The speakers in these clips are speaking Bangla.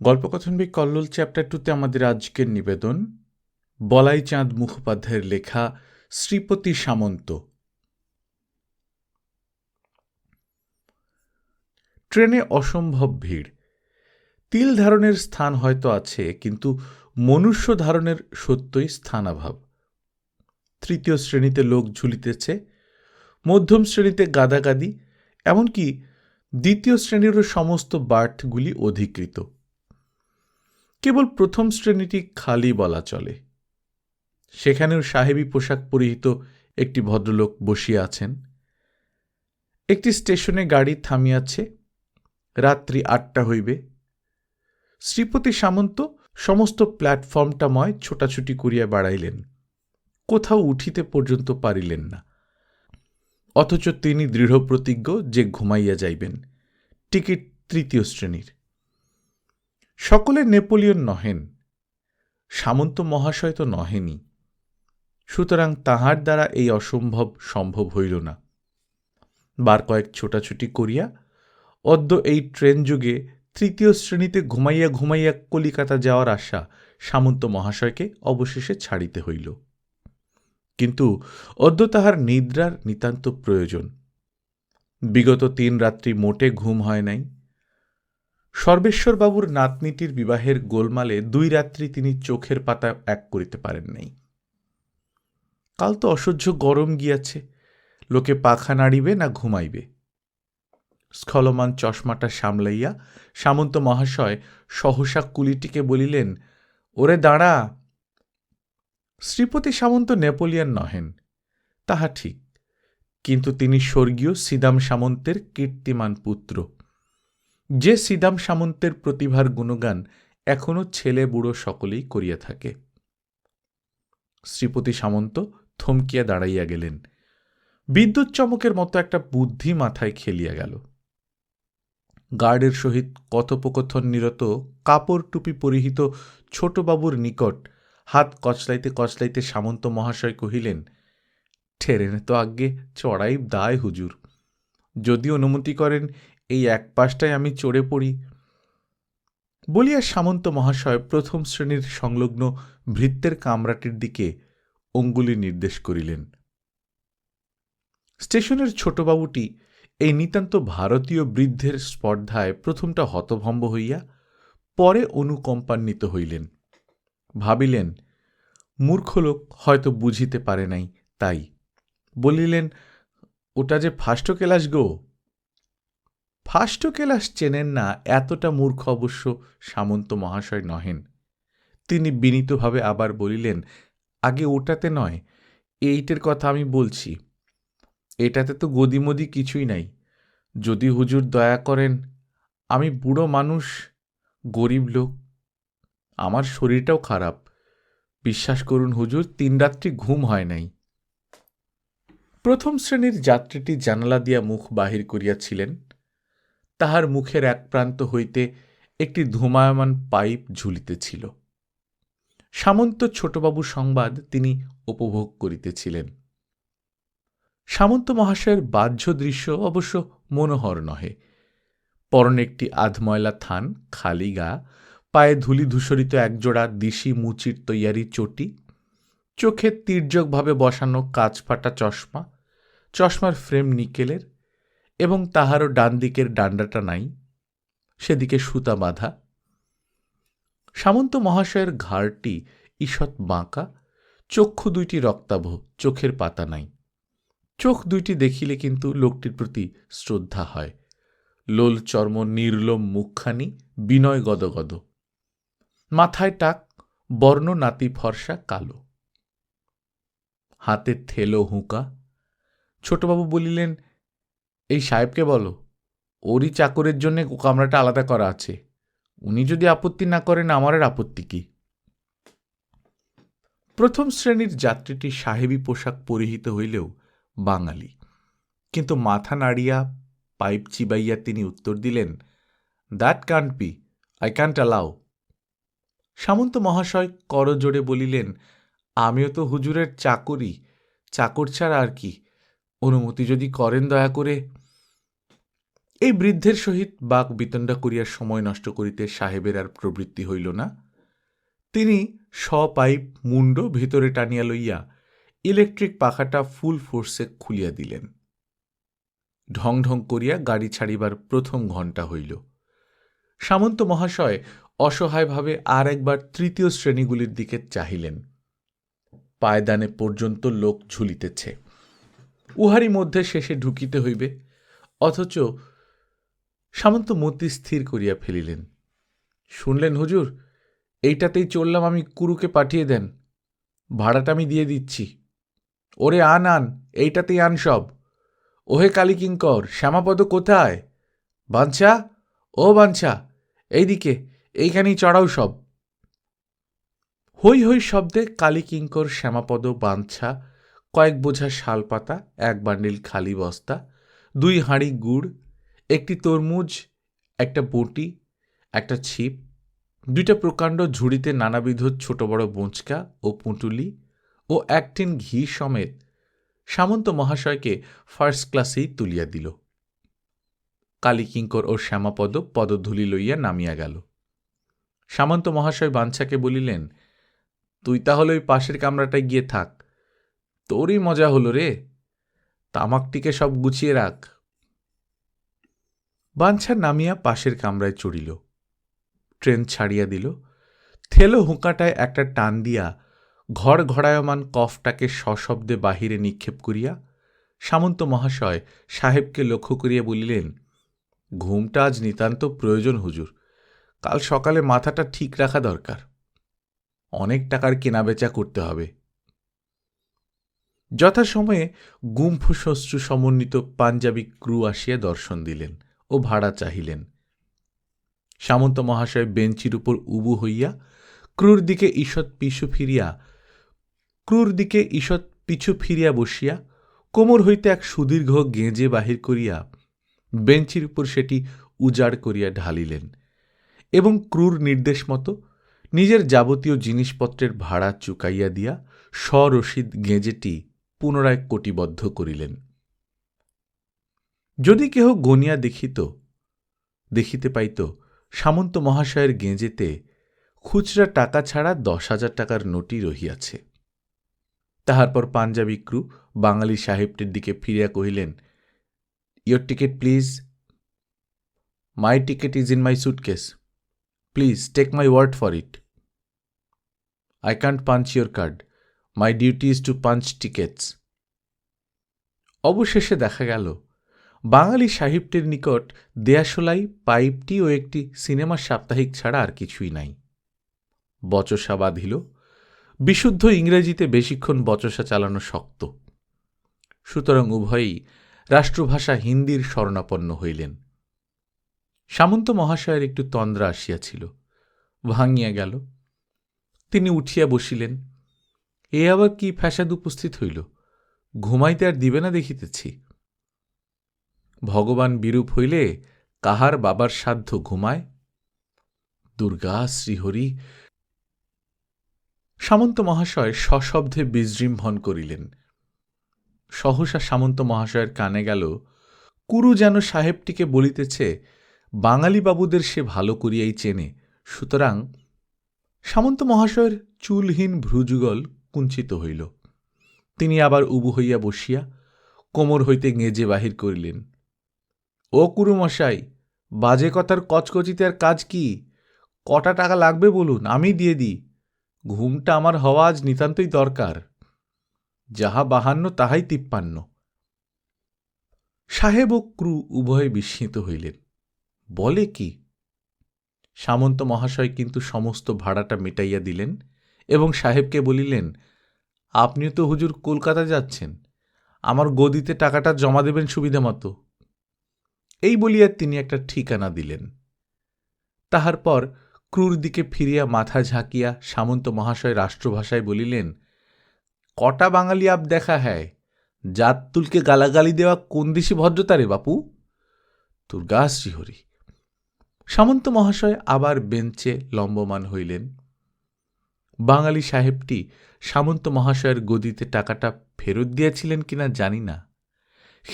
গল্পকথন বই কল্লোল চ্যাপ্টার টুতে আমাদের আজকের নিবেদন বলাই চাঁদ মুখোপাধ্যায়ের লেখা শ্রীপতি সামন্ত। ট্রেনে অসম্ভব ভিড়। তিল ধারণের স্থান হয়তো আছে, কিন্তু মনুষ্য ধারণের সত্যই স্থানাভাব। তৃতীয় শ্রেণীতে লোক ঝুলিতেছে, মধ্যম শ্রেণীতে গাদাগাদি, এমনকি দ্বিতীয় শ্রেণীরও সমস্ত বার্থগুলি অধিকৃত। কেবল প্রথম শ্রেণীটি খালি বলা চলে। সেখানেও সাহেবী পোশাক পরিহিত একটি ভদ্রলোক বসিয়া আছেন। একটি স্টেশনে গাড়ি থামিয়াছে। রাত্রি আটটা হইবে। শ্রীপতি সামন্ত সমস্ত প্ল্যাটফর্মটাময় ছোটাছুটি করিয়া বাড়াইলেন। কোথাও উঠিতে পর্যন্ত পারিলেন না। অথচ তিনি দৃঢ় প্রতিজ্ঞ যে ঘুমাইয়া যাইবেন। টিকিট তৃতীয় শ্রেণির। সকলে নেপোলিয়ন নহেন, সামন্ত মহাশয় তো নহেনই। সুতরাং তাহার দ্বারা এই অসম্ভব সম্ভব হইল না। বার কয়েক ছোটাছুটি করিয়া অদ্য এই ট্রেন যুগে তৃতীয় শ্রেণীতে ঘুমাইয়া ঘুমাইয়া কলিকাতা যাওয়ার আশা সামন্ত মহাশয়কে অবশেষে ছাড়িতে হইল। কিন্তু অদ্য তাহার নিদ্রার নিতান্ত প্রয়োজন। বিগত তিন রাত্রি মোটে ঘুম হয় নাই। সর্বেশ্বরবাবুর নাতনিটির বিবাহের গোলমালে দুই রাত্রি তিনি চোখের পাতা এক করিতে পারেন নাই কাল তো অসহ্য গরম গিয়াছে, লোকে পাখা নাড়িবে না ঘুমাইবে। স্খলমান চশমাটা সামলাইয়া সামন্ত মহাশয় সহসা কুলিটিকে বলিলেন, ওরে দাঁড়া, শ্রীপতি সামন্ত নেপোলিয়ান নহেন, তাহা ঠিক, কিন্তু তিনি স্বর্গীয় সিদাম সামন্তের কীর্তিমান পুত্র। যে সিদাম সামন্তের প্রতিভার গুণগান এখনও ছেলে বুড়ো সকলেই করিয়া থাকে। শ্রীপতি সামন্ত থমকিয়া দাঁড়াইয়া গেলেন। বিদ্যুৎ চমকের মতো একটা বুদ্ধি মাথায় খেলিয়া গেল। গার্ডের সহিত কথোপকথন নিরত কাপড় টুপি পরিহিত ছোটবাবুর নিকট হাত কচলাইতে কচলাইতে সামন্ত মহাশয় কহিলেন, ঠেরেনে তো আজ্ঞে চড়াই দায় হুজুর। যদি অনুমতি করেন এই এক পাশটায় আমি চড়ে পড়ি। বলিয়া সামন্ত মহাশয় প্রথম শ্রেণির সংলগ্ন ভৃত্যের কামরাটির দিকে অঙ্গুলি নির্দেশ করিলেন। স্টেশনের ছোটবাবুটি এই নিতান্ত ভারতীয় বৃদ্ধের স্পর্ধায় প্রথমটা হতভম্ব হইয়া পরে অনুকম্পান্বিত হইলেন। ভাবিলেন, মূর্খ লোক হয়তো বুঝিতে পারে নাই তাই। বলিলেন, ওটা যে ফার্স্ট কেলাস গো! ফাস্ট কেলাস চেনেন না এতটা মূর্খ অবশ্য সামন্ত মহাশয় নহেন। তিনি বিনীতভাবে আবার বলিলেন, আগে ওটাতে নয়, এইটের কথা আমি বলছি। এটাতে তো গদিমদি কিছুই নাই। যদি হুজুর দয়া করেন, আমি বুড়ো মানুষ, গরিব লোক। আমার শরীরটাও খারাপ। বিশ্বাস করুন হুজুর, তিন রাত্রি ঘুম হয় নাই। প্রথম শ্রেণির যাত্রীটি জানালা দিয়া মুখ বাহির করিয়াছিলেন। তাহার মুখের এক প্রান্ত হইতে একটি ধূমায়মান পাইপ ঝুলিতেছিল। সামন্ত ছোটবাবু সংবাদ তিনি উপভোগ করিতেছিলেন। সামন্ত মহাশয়ের বাহ্য দৃশ্য অবশ্য মনোহর নহে। পরনে একটি আধময়লা থান, খালি গা, পায়ে ধুলি ধূসরিত একজোড়া দিশি মুচির তৈয়ারি চটি, চোখে তীর্যকভাবে বসানো কাঁচ ফাটা চশমা, চশমার ফ্রেম নিকেলের এবং তাহারও ডান দিকের ডান্ডাটা নাই, সেদিকে সুতা বাঁধা। সামন্ত মহাশয়ের ঘাড়টি ঈষৎ বাঁকা, চক্ষু দুইটি রক্তাভ, চোখের পাতা নাই। চোখ দুইটি দেখিলে কিন্তু লোকটির প্রতি শ্রদ্ধা হয়। লোল চর্ম নির্লোম মুখখানি, বিনয় গদগদ। মাথায় টাক, বর্ণ নাতি ফর্সা কালো। হাতে থেলো হুঁকা। ছোটবাবু বলিলেন এই সাহেবকে বলো, ওরই চাকরের জন্যে কামরাটা আলাদা করা আছে। উনি যদি আপত্তি না করেন আমারের আপত্তি কি? প্রথম শ্রেণির যাত্রীটি সাহেবী পোশাক পরিহিত হইলেও বাঙালি। কিন্তু মাথা নাড়িয়া পাইপ চিবাইয়া তিনি উত্তর দিলেন, that can't be, I can't allow. Samanta মহাশয় করজোড়ে বলিলেন, আমিও তো হুজুরের চাকরি, চাকর ছাড়া আর কি। অনুমতি যদি করেন দয়া করে। এই বৃদ্ধের সহিত বাক বিতণ্ডা করিয়ার সময় নষ্ট করিতে সাহেবের আর প্রবৃত্তি হইল না। তিনি স্বপাইপ মুন্ড ভিতরে টানিয়া লইয়া ইলেকট্রিক পাখাটা ফুল ফোর্সে খুলিয়া দিলেন। ঢং ঢং করিয়া গাড়ি ছাড়িবার প্রথম ঘণ্টা হইল। সামন্ত মহাশয় অসহায়ভাবে আর একবার তৃতীয় শ্রেণীগুলির দিকে চাহিলেন। পায়দানে পর্যন্ত লোক ঝুলিতেছে। উহারই মধ্যে শেষে ঢুকিতে হইবে, অথচ সামন্ত মতি স্থির করিয়া ফেলিলেন। শুনলেন হুজুর, এইটাতেই চললাম আমি কুরুকে পাঠিয়ে দেন, ভাড়াটা আমি দিয়ে দিচ্ছি। ওরে আন আন, এইটাতেই আন সব। ওহে কালীকিঙ্কর, শ্যামাপদ কোথায়? বাঞ্ছা? ও বাঞ্ছা, এইদিকে, এইখানেই চড়াও সব। হই হই শব্দে কালীকিঙ্কর, শ্যামাপদ, বাঞ্ছা কয়েক বোঝা শালপাতা, এক বান্ডিল খালি বস্তা, দুই হাঁড়ি গুড়, একটি তরমুজ, একটা বটি, একটা ছিপ, দুইটা প্রকাণ্ড ঝুড়িতে নানাবিধ ছোট বড় বোঁচকা ও পুঁটুলি ও একটিন ঘি সমেত সামন্ত মহাশয়কে ফার্স্ট ক্লাসেই তুলিয়া দিল। কালীকিঙ্কর ও শ্যামাপদ পদধূলি লইয়া নামিয়া গেল। সামন্ত মহাশয় বাঞ্ছাকে বলিলেন, তুই তাহলে ওই পাশের কামরাটায় গিয়ে থাক। তোরই মজা হলো রে। তামাকটিকে সব গুছিয়ে রাখ। বাঞ্ছা নামিয়া পাশের কামরায় চড়িল। ট্রেন ছাড়িয়া দিল। থেলো হুঁকাটায় একটা টান দিয়া ঘর ঘড়ায়মান কফটাকে সশব্দে বাহিরে নিক্ষেপ করিয়া সামন্ত মহাশয় সাহেবকে লক্ষ্য করিয়া বলিলেন, ঘুমটা আজ নিতান্ত প্রয়োজন হুজুর। কাল সকালে মাথাটা ঠিক রাখা দরকার। অনেক টাকার কেনাবেচা করতে হবে। যথাসময়ে গুম্ফ শস্ত্রু সমন্বিত পাঞ্জাবি ক্রু আসিয়া দর্শন দিলেন ও ভাড়া চাহিলেন। সামন্ত মহাশয় বেঞ্চির উপর উবু হইয়া ক্রুর দিকে ঈষৎ পিছু ফিরিয়া, ক্রুর দিকে ঈষৎ পিছু ফিরিয়া বসিয়া কোমর হইতে এক সুদীর্ঘ গেঁজে বাহির করিয়া বেঞ্চির উপর সেটি উজাড় করিয়া ঢালিলেন এবং ক্রুর নির্দেশ মতো নিজের যাবতীয় জিনিসপত্রের ভাড়া চুকাইয়া দিয়া স্বরসিদ গেঁজেটি পুনরায় কোটিবদ্ধ করিলেন। যদি কেহ গনিয়া দেখিত, দেখিতে পাইত, সামন্ত মহাশয়ের গেঁজেতে খুচরা টাকা ছাড়া দশ হাজার টাকার নোটই রহিয়াছে। তাহার পর পাঞ্জাবি ক্রু বাঙালি সাহেবটির দিকে ফিরিয়া কহিলেন your ticket please my ticket is in my suitcase please take my word for it I can't punch your card my duty is to punch tickets অবশেষে দেখা গেল, বাঙালি সাহিত্যের নিকট দেয়াশোলাই, পাইপটি ও একটি সিনেমা সাপ্তাহিক ছাড়া আর কিছুই নাই। বচসা বাঁধিল, বিশুদ্ধ ইংরেজিতে বেশিক্ষণ বচসা চালানো শক্ত। সুতরাং উভয়ই রাষ্ট্রভাষা হিন্দির শরণাপন্ন হইলেন। সামন্ত মহাশয়ের একটু তন্দ্রা আসিয়াছিল, ভাঙিয়া গেল। তিনি উঠিয়া বসিলেন এ আবার কি ফ্যাসাদ উপস্থিত হইল? ঘুমাইতে আর দিবে না দেখিতেছি। ভগবান বিরূপ হইলে কাহার বাবার সাধ্য ঘুমায়? দুর্গা, শ্রীহরি, সামন্ত মহাশয় সশব্দে বিজৃম্ভন করিলেন। সহসা সামন্ত মহাশয়ের কানে গেল, কুরু যেন সাহেবটিকে বলিতেছে, বাঙালি বাবুদের সে ভালো করিয়াই চেনে। সুতরাং সামন্ত মহাশয়ের চুলহীন ভ্রুযুগল কুঞ্চিত হইল। তিনি আবার উবু হইয়া বসিয়া কোমর হইতে গেঁজে বাহির করিলেন। ও কুরুমশাই, বাজে কথার কচকচিতে আর কাজ কি? কটা টাকা লাগবে বলুন, আমি দিয়ে দিই। ঘুমটা আমার হওয়া আজ নিতান্তই দরকার। যাহা বাহান্ন, তাহাই তিপ্পান্ন। সাহেব ও ক্রু উভয়ে বিস্মিত হইলেন। বলে কি? সামন্ত মহাশয় কিন্তু সমস্ত ভাড়াটা মিটাইয়া দিলেন। এবং সাহেবকে বলিলেন, আপনিও তো হুজুর কলকাতা যাচ্ছেন। আমার গদিতে টাকাটা জমা দেবেন সুবিধা মতো। এই বলিয়া তিনি একটা ঠিকানা দিলেন। তাহার পর ক্রুর দিকে ফিরিয়া মাথা ঝাঁকিয়া সামন্ত মহাশয় রাষ্ট্রভাষায় বলিলেন, কটা বাঙালি আপ দেখা হ্যায়? জাত তুলকে গালাগালি দেওয়া কোন দেশি ভদ্রতা রে বাপু? তোর গা শ্রীহরি সামন্ত মহাশয় আবার বেঞ্চে লম্বমান হইলেন। বাঙালি সাহেবটি সামন্ত মহাশয়ের গদিতে টাকাটা ফেরত দিয়েছিলেন কিনা জানি না।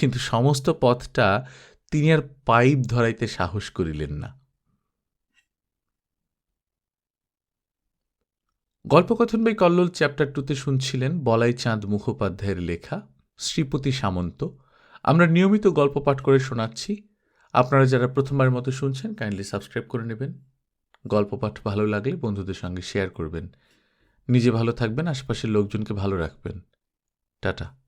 কিন্তু সমস্ত পথটা তিনি আর পাইপ ধরাইতে সাহস করিলেন না। গল্পকথন বাই কল্লোল চ্যাপ্টার টুতে শুনছিলেন বলাই চাঁদ মুখোপাধ্যায়ের লেখা শ্রীপতি সামন্ত। আমরা নিয়মিত গল্প পাঠ করে শোনাচ্ছি। আপনারা যারা প্রথমবার মতো শুনছেন কাইন্ডলি সাবস্ক্রাইব করে নেবেন। গল্প পাঠ ভালো লাগলে বন্ধুদের সঙ্গে শেয়ার করবেন। নিজে ভালো থাকবেন আশপাশের লোকজনকে ভালো রাখবেন। টাটা।